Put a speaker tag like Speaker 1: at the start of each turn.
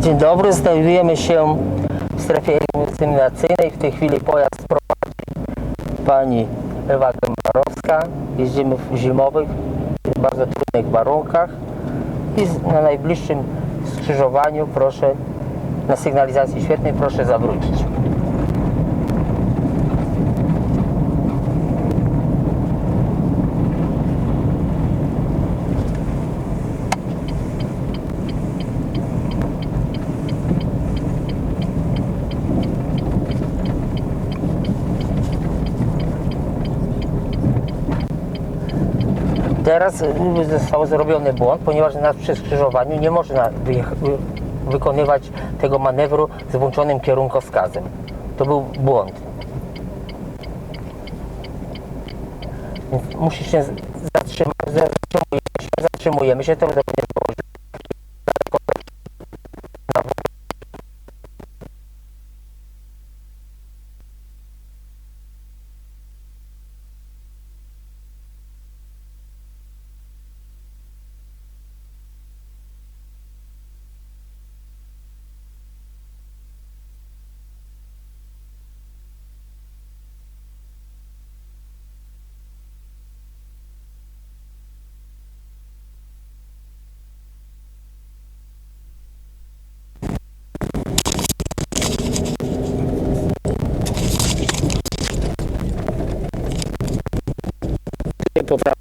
Speaker 1: Dzień dobry, znajdujemy się w strefie eliminacyjnej. W tej chwili pojazd prowadzi pani Ewa Gębarowska. Jeździmy w zimowych, bardzo trudnych warunkach i na najbliższym skrzyżowaniu proszę, na sygnalizacji świetnej proszę zawrócić. Teraz został zrobiony błąd, ponieważ na przy skrzyżowaniu nie można wykonywać tego manewru z włączonym kierunkowskazem. To był błąd. Więc musi się zatrzymać, zatrzymujemy się, zatrzymujemy się, people that